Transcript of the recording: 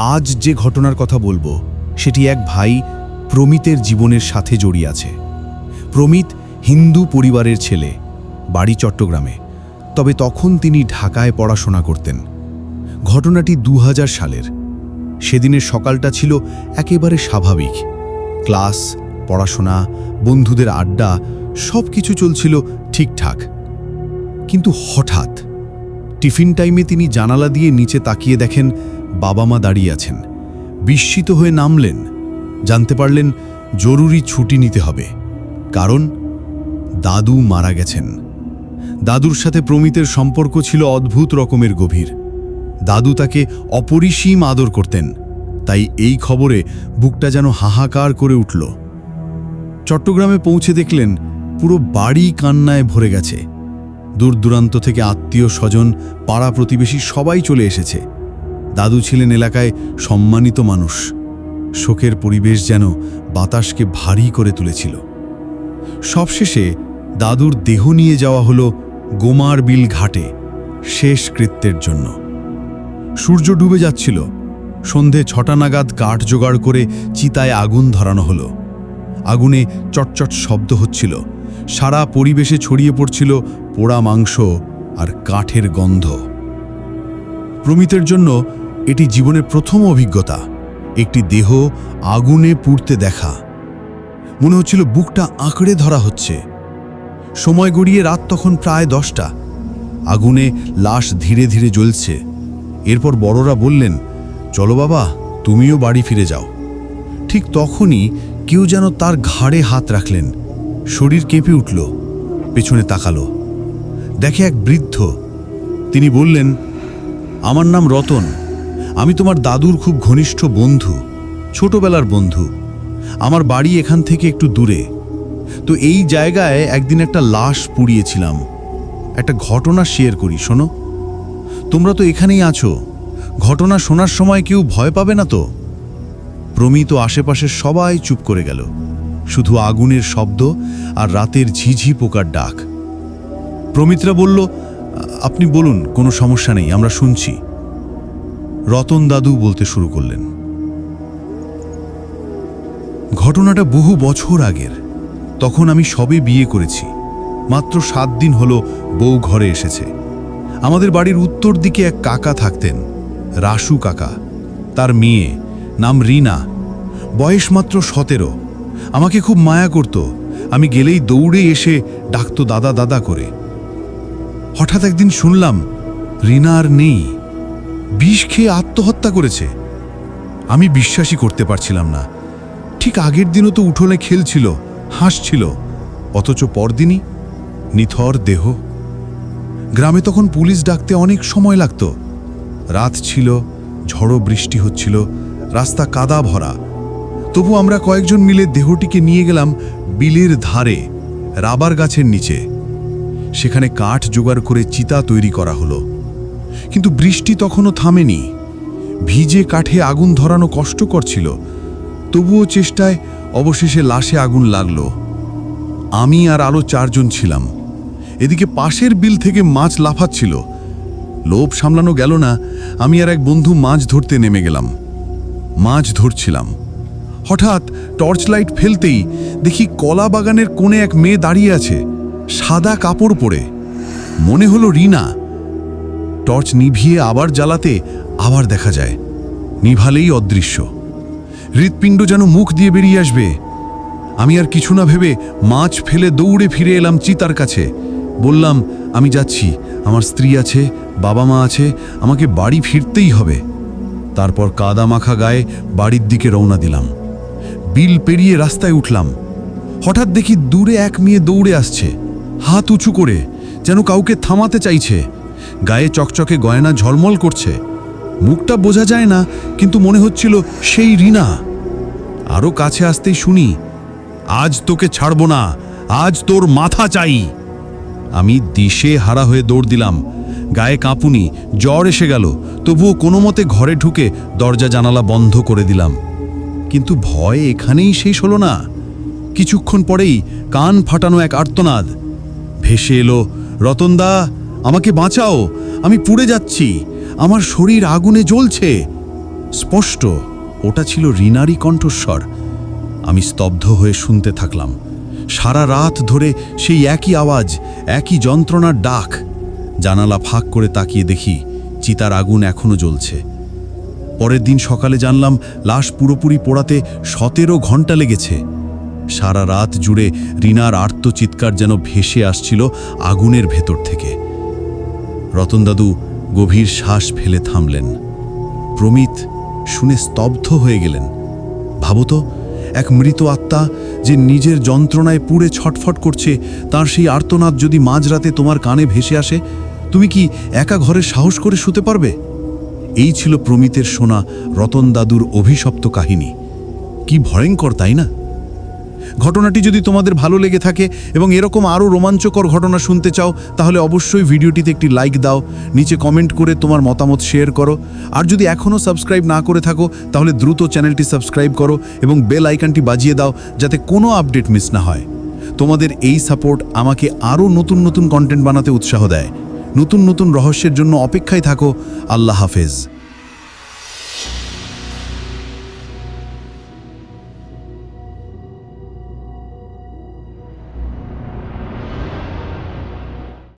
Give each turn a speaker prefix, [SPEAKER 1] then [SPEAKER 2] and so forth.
[SPEAKER 1] আজ যে ঘটনার কথা বলব, সেটি এক ভাই প্রমিতের জীবনের সাথে জড়িয়ে আছে। প্রমিত হিন্দু পরিবারের ছেলে, বাড়ি চট্টগ্রামে। তবে তখন তিনি ঢাকায় পড়াশোনা করতেন। ঘটনাটি দু হাজার সালের। সেদিনের সকালটা ছিল একেবারে স্বাভাবিক। ক্লাস, পড়াশোনা, বন্ধুদের আড্ডা সব কিছু চলছিল ঠিকঠাক। কিন্তু হঠাৎ, টিফিন টাইমে তিনি জানালা দিয়ে নিচে তাকিয়ে দেখেন বাবা মা দাঁড়িয়ে আছেন। বিস্মিত হয়ে নামলেন। জানতে পারলেন জরুরি ছুটি নিতে হবে। কারণ দাদু মারা গেছেন। দাদুর সাথে প্রমিতের সম্পর্ক ছিল অদ্ভুত রকমের গভীর। দাদু তাকে অপরিসীম আদর করতেন। তাই এই খবরে বুকটা যেন হাহাকার করে উঠল। চট্টগ্রামে পৌঁছে দেখলেন পুরো বাড়ি কান্নায় ভরে গেছে। দূর দূরান্ত থেকে আত্মীয় স্বজন পাড়া প্রতিবেশী সবাই চলে এসেছে। দাদু ছিলেন এলাকায় সম্মানিত মানুষ। শোকের পরিবেশ যেন বাতাসকে ভারী করে তুলেছিল। সবশেষে দাদুর দেহ নিয়ে যাওয়া হলো গোমার বিল ঘাটে শেষ কৃত্যের জন্য। সূর্য ডুবে যাচ্ছিল। সন্ধে ছটা নাগাদ কাঠ জোগাড় করে চিতায় আগুন ধরানো হলো। আগুনে চটচট শব্দ হচ্ছিল। সারা পরিবেশে ছড়িয়ে পড়ছিল পোড়া মাংস আর কাঠের গন্ধ। প্রমিতের জন্য এটি জীবনের প্রথম অভিজ্ঞতা। একটি দেহ আগুনে পুড়তে দেখা। মনে হচ্ছিল বুকটা আঁকড়ে ধরা হচ্ছে। সময় গড়িয়ে রাত তখন প্রায় দশটা। আগুনে লাশ ধীরে ধীরে জ্বলছে। এরপর বড়রা বললেন, চলো বাবা, তুমিও বাড়ি ফিরে যাও। ঠিক তখনই কেউ যেন তার ঘাড়ে হাত রাখলেন। শরীর কেঁপে উঠল, পেছনে তাকালো। দেখে এক বৃদ্ধ। তিনি বললেন, আমার নাম রতন। আমি তোমার দাদুর খুব ঘনিষ্ঠ বন্ধু, ছোটবেলার বন্ধু। আমার বাড়ি এখান থেকে একটু দূরে। তো এই জায়গায় একদিন একটা লাশ পুড়িয়েছিলাম। একটা ঘটনা শেয়ার করি, শোনো। তোমরা তো এখানেই আছো। ঘটনা শোনার সময় কেউ ভয় পাবে না তো? প্রমিত আশেপাশের সবাই চুপ করে গেল। শুধু আগুনের শব্দ আর রাতের ঝিঝি পোকার ডাক। প্রমিতরা বলল আপনি বলুন, কোনো সমস্যা নেই, আমরা শুনছি। রতন দাদু বলতে শুরু করলেন। ঘটনাটা বহু বছর আগের। তখন আমি সবে বিয়ে করেছি। মাত্র সাত দিন হলো বউ ঘরে এসেছে। আমাদের বাড়ির উত্তর দিকে এক কাকা থাকতেন, রাসু কাকা। তার মেয়ে নাম রিনা। বয়স মাত্র সতেরো। আমাকে খুব মায়া করত। আমি গেলেই দৌড়ে এসে ডাকতো দাদা দাদা করে। হঠাৎ একদিন শুনলাম, রিনা আর নেই। বিষ খেয়ে আত্মহত্যা করেছে। আমি বিশ্বাসই করতে পারছিলাম না। ঠিক আগের দিনও তো উঠোনে খেলছিল হাসছিল অথচ পরদিনই নিথর দেহ। গ্রামে তখন পুলিশ ডাকতে অনেক সময় লাগতো। রাত ছিল, ঝড়ো বৃষ্টি হচ্ছিল, রাস্তা কাদা ভরা। তবু আমরা কয়েকজন মিলে দেহটিকে নিয়ে গেলাম বিলের ধারে, রাবার গাছের নিচে। সেখানে কাঠ জোগাড় করে চিতা তৈরি করা হলো। কিন্তু বৃষ্টি তখনও থামেনি। ভিজে কাঠে আগুন ধরানো কষ্টকর ছিল। তবুও চেষ্টায় অবশেষে লাশে আগুন লাগল। আমি আর আরও চারজন ছিলাম। এদিকে পাশের বিল থেকে মাছ লাফাচ্ছিল। লোভ সামলানো গেল না, আমি আর এক বন্ধু মাছ ধরতে নেমে গেলাম। মাছ ধরছিলাম। হঠাৎ টর্চ লাইট ফেলতেই দেখি কলা বাগানের কোণে এক মেয়ে দাঁড়িয়ে আছে, সাদা কাপড় পরে। মনে হলো রিনা টর্চ নিভিয়ে আবার জ্বালাতে আবার দেখা যায়। নিভালেই অদৃশ্য। হৃৎপিণ্ড যেন মুখ দিয়ে বেরিয়ে আসবে। আমি আর কিছু না ভেবে মাছ ফেলে দৌড়ে ফিরে এলাম চিতার কাছে। বললাম, আমি যাচ্ছি। আমার স্ত্রী আছে, বাবা মা আছে, আমাকে বাড়ি ফিরতেই হবে। তারপর কাদা মাখা গায়ে বাড়ির দিকে রওনা দিলাম। বিল পেরিয়ে রাস্তায় উঠলাম। হঠাৎ দেখি দূরে এক মেয়ে দৌড়ে আসছে। হাত উঁচু করে, যেন কাউকে থামাতে চাইছে। গায়ে চকচকে গয়না ঝলমল করছে। মুখটা বোঝা যায় না, কিন্তু মনে হচ্ছিল সেই রিনা। আরও কাছে আসতেই শুনি, আজ তোকে ছাড়ব না, আজ তোর মাথা চাই। আমি দিশে হারা হয়ে দৌড় দিলাম। গায়ে কাঁপুনি, জ্বর এসে গেল, তবুও কোনো মতে ঘরে ঢুকে দরজা জানালা বন্ধ করে দিলাম। কিন্তু ভয় এখানেই শেষ হলো না। কিছুক্ষণ পরেই কান ফাটানো এক আর্তনাদ। ভেসে এলো, রতনদা আমাকে বাঁচাও, আমি পুড়ে যাচ্ছি, আমার শরীর আগুনে জ্বলছে। স্পষ্ট, ওটা ছিল রিনারই কণ্ঠস্বর। আমি স্তব্ধ হয়ে শুনতে থাকলাম। সারা রাত ধরে সেই একই আওয়াজ, একই যন্ত্রণার ডাক। জানালা ফাঁক করে তাকিয়ে দেখি চিতার আগুন এখনও জ্বলছে। পরের দিন সকালে জানলাম, লাশ পুরোপুরি পোড়াতে সতেরো ঘণ্টা লেগেছে। সারা রাত জুড়ে রিনার আর্তচিৎকার যেন ভেসে আসছিল আগুনের ভেতর থেকে। রতন দাদু গভীর শ্বাস ফেলে থামলেন। প্রমিত শুনে স্তব্ধ হয়ে গেলেন। ভাবতো এক মৃত আত্মা যে নিজের যন্ত্রণায় পুড়ে ছটফট করছে, তার সেই আর্তনাদ যদি মাঝরাতে তোমার কানে ভেসে আসে, তুমি কি একা ঘরে সাহস করে শুতে পারবে? এই ছিল প্রমিতের শোনা রতন দাদুর অভিশপ্ত কাহিনী। কি ভয়ঙ্কর, তাই না? ঘটনাটি যদি তোমাদের ভালো লেগে থাকে এবং এরকম আরও রোমাঞ্চকর ঘটনা শুনতে চাও, তাহলে অবশ্যই ভিডিওটিতে একটি লাইক দাও, নিচে কমেন্ট করে তোমার মতামত শেয়ার করো, আর যদি এখনও সাবস্ক্রাইব না করে থাকো, তাহলে দ্রুত চ্যানেলটি সাবস্ক্রাইব করো এবং বেল আইকনটি বাজিয়ে দাও যাতে কোনো আপডেট মিস না হয়। তোমাদের এই সাপোর্ট আমাকে আরও নতুন নতুন কন্টেন্ট বানাতে উৎসাহ দেয়। নতুন নতুন রহস্যের জন্য অপেক্ষায় থাকো। আল্লাহ হাফেজ।